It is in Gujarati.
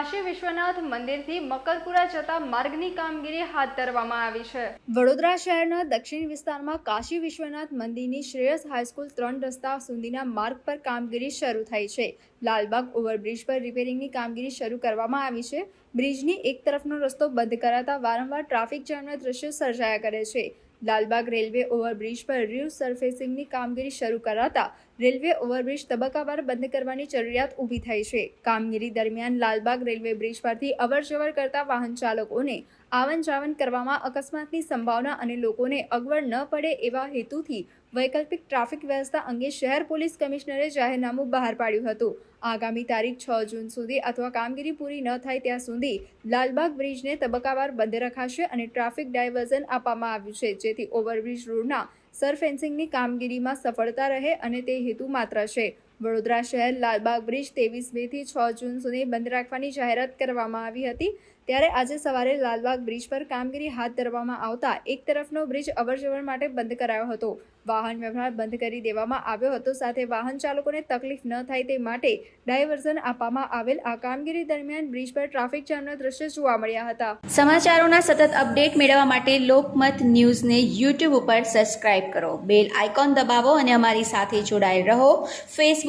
કાશી વિશ્વનાથ મંદિરથી મકરપુરા જતા માર્ગની કામગીરી હાથ ધરવામાં આવી છે. વડોદરા શહેરના દક્ષિણ વિસ્તારમાં કાશી વિશ્વનાથ મંદિરની શ્રેયસ હાઈસ્કૂલ ત્રણ રસ્તા સુધીના માર્ગ પર કામગીરી શરૂ થઈ છે. લાલબાગ ઓવરબ્રિજ પર રિપેરિંગની કામગીરી શરૂ કરવામાં આવી છે. બ્રિજની એક તરફનો રસ્તો બંધ કરાતા વારંવાર ટ્રાફિક જામના દ્રશ્યો સર્જાયા કરે છે. લાલબાગ રેલવે ઓવરબ્રિજ પર રિવ સરફેસિંગની કામગીરી શરૂ કરાતા રેલવે ઓવરબ્રિજ તબક્કાવાર બંધ કરવાની જરૂરિયાત ઊભી થઈ છે. કામગીરી દરમિયાન લાલબાગ રેલવે બ્રિજ પરથી અવરજવર કરતા વાહન ચાલકોને આવન જાવન કરવામાં અકસ્માતની સંભાવના અને લોકોને અગવડ ન પડે એવા હેતુથી વૈકલ્પિક ટ્રાફિક વ્યવસ્થા અંગે શહેર પોલીસ કમિશનરે જાહેરનામું બહાર પાડ્યું હતું. આગામી તારીખ છ જૂન સુધી અથવા કામગીરી પૂરી ન થાય ત્યાં સુધી લાલબાગ બ્રિજને તબક્કાવાર બંધ રખાશે અને ટ્રાફિક ડાયવર્ઝન આપવામાં આવ્યું છે. જેથી ઓવરબ્રિજ રોડના સરફેન્સિંગની કામગીરીમાં સફળતા રહે અને તે હેતુ માત્ર છે. વડોદરા શહેર લાલબાગ બ્રિજ ત્રેવીસ મેથી છ જૂન સુધી બંધ રાખવાની જાહેરાત કરવામાં આવી હતી. ત્યારે આજે સવારે લાલબાગ બ્રિજ પર કામગીરી હાથ ધરવામાં આવતા એક તરફનો બ્રિજ અવરજવર માટે બંધ કરાયો હતો. વાહન વ્યવહાર બંધ કરી દેવામાં આવ્યો હતો. સાથે વાહન ચાલકોને તકલીફ ન થાય તે માટે ડાયવર્ઝન આપવામાં આવેલ આ કામગીરી દરમિયાન બ્રિજ પર ટ્રાફિક જામના દ્રશ્ય જોવા મળ્યા હતા. સમાચારોના સતત અપડેટ મેળવવા માટે લોકમત ન્યૂઝને યુટ્યુબ ઉપર સબસ્ક્રાઇબ કરો. બેલ આઇકોન દબાવો અને અમારી સાથે જોડાયેલ રહો. ફેસબુક